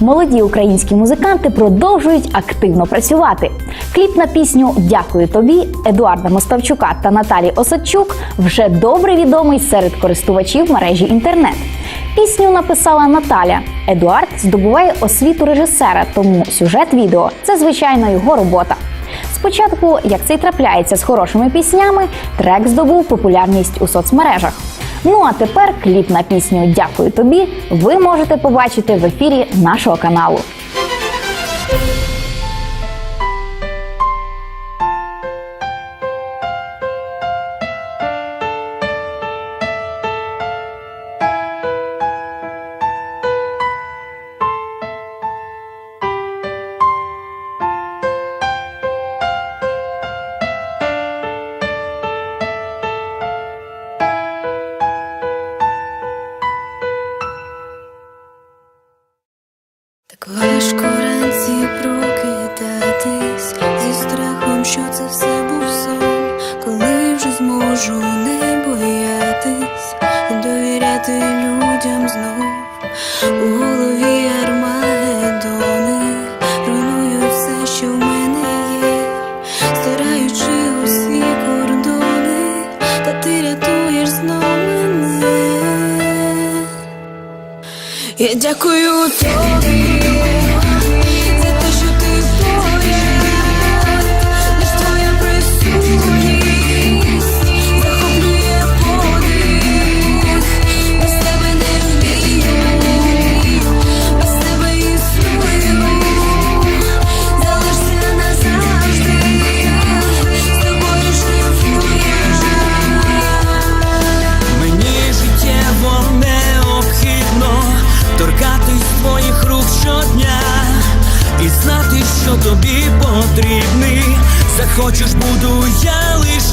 Молоді українські музиканти продовжують активно працювати. Кліп на пісню Дякую тобі Едуарда Моставчука та Наталі Осадчук вже добре відомий серед користувачів мережі інтернет. Пісню написала Наталя. Едуард здобуває освіту режисера, тому сюжет відео це звичайно його робота. Спочатку, як це й трапляється з хорошими піснями, трек здобув популярність у соцмережах. Ну а тепер кліп на пісню Дякую тобі ви можете побачити в ефірі нашого каналу. Не боятись, довіряти людям знов. У голові армагедони, руйнують все, що в мене є, стираючи усі кордони, та ти рятуєш знов мене. Я дякую тобі Захочеш, буду я лиш